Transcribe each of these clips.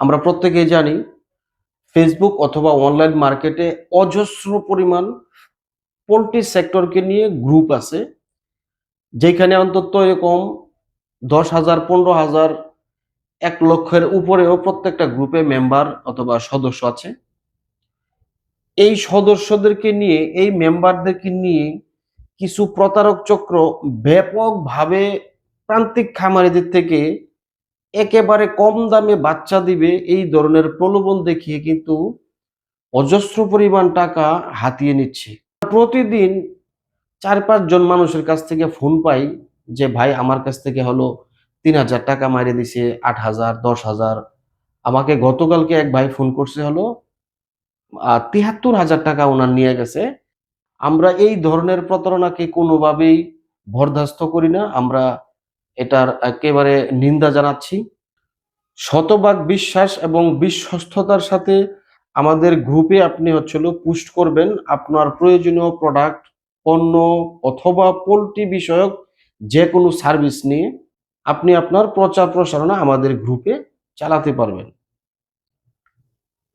আমরা প্রত্যেকেই জানি ফেসবুক অথবা অনলাইন মার্কেটে অজস্র পরিমাণ পোলট্রি সেক্টরকে নিয়ে গ্রুপ আছে, যেখানে অন্তত এরকম দশ হাজার, পনেরো হাজার, এক লক্ষের উপরেও প্রত্যেকটা গ্রুপে মেম্বার অথবা সদস্য আছে। এই সদস্যদেরকে নিয়ে, এই মেম্বারদেরকে নিয়ে কিছু প্রতারক চক্র ব্যাপকভাবে প্রান্তিক খামারিদের থেকে একেবারে কম দামে বাচ্চা দিবে এই ধরনের প্রলোভন দেখিয়ে কিন্তু অজস্র পরিমাণ টাকা হাতিয়ে নিচ্ছে। প্রতিদিন চার পাঁচজন মানুষের কাছ থেকে ফোন পাই যে, ভাই, আমার কাছ থেকে হলো তিন হাজার টাকা মাইরে দিছে, আট হাজার, দশ হাজার। আমাকে গতকালকে এক ভাই ফোন করছে হলো তিহাত্তর হাজার টাকা ওনার নিয়ে গেছে। আমরা এই ধরনের প্রতারণাকে কোনোভাবেই বরদাস্ত করি না। আমরা এটার একেবারে নিন্দা জানাচ্ছি। শতভাগ বিশ্বাস এবং বিশ্বস্ততার সাথে আমাদের গ্রুপে আপনি হচ্ছিল পুস্ট করবেন আপনার প্রয়োজনীয় প্রোডাক্ট পণ্য অথবা পোলট্রি বিষয়ক যে কোনো সার্ভিস নিয়ে আপনি আপনার প্রচার প্রসারণা আমাদের গ্রুপে চালাতে পারবেন।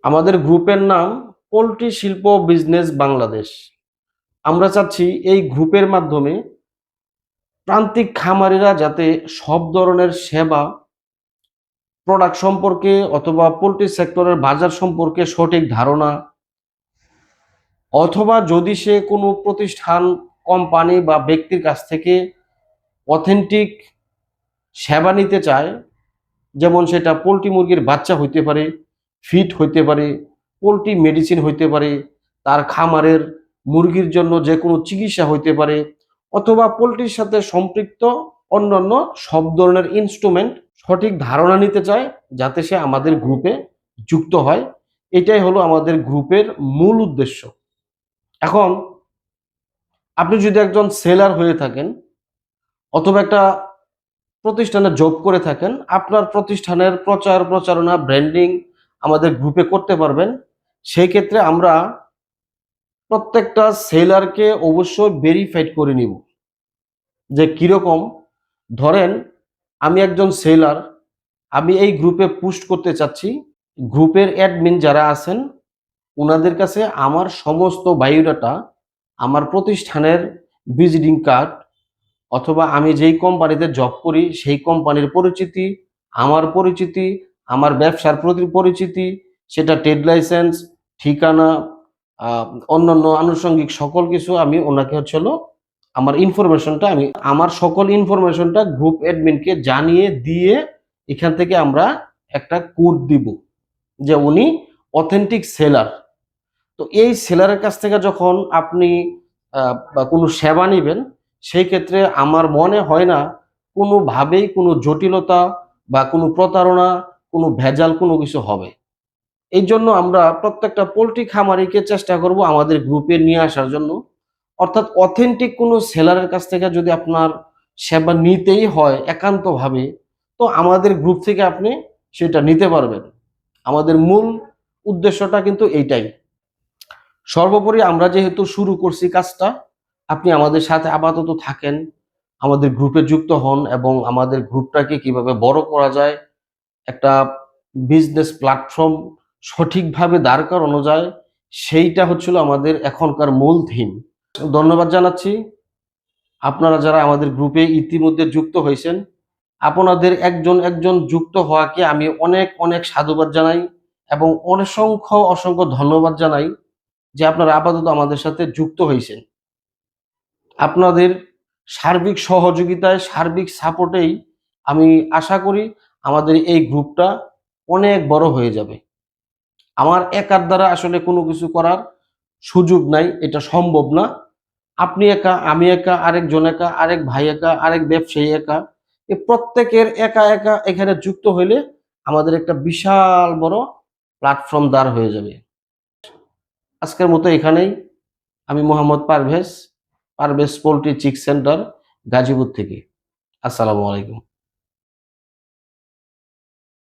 আমাদের গ্রুপের নাম পোলট্রি শিল্প বিজনেস বাংলাদেশ। আমরা চাচ্ছি এই গ্রুপের মাধ্যমে প্রান্তিক খামারিরা যাতে সব ধরনের সেবা প্রোডাক্ট সম্পর্কে অথবা পোলট্রি সেক্টরের বাজার সম্পর্কে সঠিক ধারণা, অথবা যদি সে কোনো প্রতিষ্ঠান কোম্পানি বা ব্যক্তির কাছ থেকে অথেন্টিক সেবা নিতে চায়, যেমন সেটা পোলট্রি মুরগির বাচ্চা হইতে পারে ফিট হইতে পারে, পোলট্রি মেডিসিন হইতে পারে, তার খামারের মুরগির জন্য যে কোনো চিকিৎসা হইতে পারে অথবা পোলট্রির সাথে সম্পৃক্ত অন্যান্য সব ধরনের ইনস্ট্রুমেন্ট সঠিক ধারণা নিতে চায় যাতে সে আমাদের গ্রুপে যুক্ত হয়। এটাই হলো আমাদের গ্রুপের মূল উদ্দেশ্য। এখন, আপনি যদি একজন সেলার হয়ে থাকেন অথবা একটা প্রতিষ্ঠানে জব করে থাকেন, আপনার প্রতিষ্ঠানের প্রচার প্রচারণা ব্র্যান্ডিং আমাদের গ্রুপে করতে পারবেন। সেই ক্ষেত্রে আমরা প্রত্যেকটা সেলারকে অবশ্যই ভেরিফাইড করে নিব যে কীরকম। ধরেন, আমি একজন সেলার, আমি এই গ্রুপে পুস্ট করতে চাচ্ছি। গ্রুপের অ্যাডমিন যারা আছেন ওনাদের কাছে আমার সমস্ত বায়োডাটা আমার প্রতিষ্ঠানের ভিজিটিং কার্ড অথবা আমি যেই কোম্পানিতে জব করি, সেই কোম্পানির পরিচিতি, আমার পরিচিতি, আমার ব্যবসার প্রতি পরিচিতি, সেটা ট্রেড লাইসেন্স ঠিকানা অন্যান্য আনুষঙ্গিক সকল কিছু আমি ওনাকে হচ্ছে আমার ইনফরমেশনটা আমি, আমার সকল ইনফরমেশনটা গ্রুপ অ্যাডমিনকে জানিয়ে দিয়ে এখান থেকে আমরা একটা কোড দিব যে উনি অথেন্টিক সেলার তো এই সেলারের কাছ থেকে যখন আপনি কোনো সেবা নেবেন, সেই ক্ষেত্রে আমার মনে হয় না কোনোভাবেই কোনো জটিলতা বা কোনো প্রতারণা, কোনো ভেজাল কোনো কিছু হবে। এই জন্য আমরা প্রত্যেকটা পোলট্রি খামারিকে চেষ্টা করব আমাদের গ্রুপে নিয়ে আসার জন্য। অর্থাৎ অথেন্টিক কোনো সেলারের কাছ থেকে যদি আপনার সেবা নিতেই হয় একান্তভাবে, তো আমাদের গ্রুপ থেকে আপনি সেটা নিতে পারবেন। আমাদের মূল উদ্দেশ্যটা কিন্তু এইটাই। সর্বোপরি আমরা যেহেতু শুরু করছি কাজটা, আপনি আমাদের সাথে আপাতত থাকেন, আমাদের গ্রুপে যুক্ত হন এবং আমাদের গ্রুপটাকে কীভাবে বড় করা যায়, একটা বিজনেস প্ল্যাটফর্ম সঠিকভাবে দাঁড় করানো যায়, সেইটা হচ্ছিল আমাদের এখনকার মূল থিম ধন্যবাদ জানাচ্ছি। আপনারা যারা আমাদের গ্রুপে ইতিমধ্যে যুক্ত হয়েছেন, আপনাদের একজন একজন যুক্ত হওয়াকে আমি অনেক অনেক সাধুবাদ জানাই এবং অসংখ্য অসংখ্য ধন্যবাদ জানাই যে আপনারা আপাতত আমাদের সাথে যুক্ত হয়েছেন। আপনাদের সার্বিক সহযোগিতায়, সার্বিক সাপোর্টেই আমি আশা করি আমাদের এই গ্রুপটা অনেক বড় হয়ে যাবে। আমার একার দ্বারা আসলে কোনো কিছু করার সুযোগ নাই, এটা সম্ভব না। আপনি একা, আমি একা, আরেকজন একা, আরেক ভাই একা, আরেক ব্যবসায়ী একা, এ প্রত্যেকের একা একা এখানে যুক্ত হইলে আমাদের একটা বিশাল বড় প্ল্যাটফর্ম দাঁড় হয়ে যাবে। আজকের মতো এখানেই। আমি Mohammad Parvez Parvez poultry chick centre, Gazipur থেকে। আসসালামু আলাইকুম।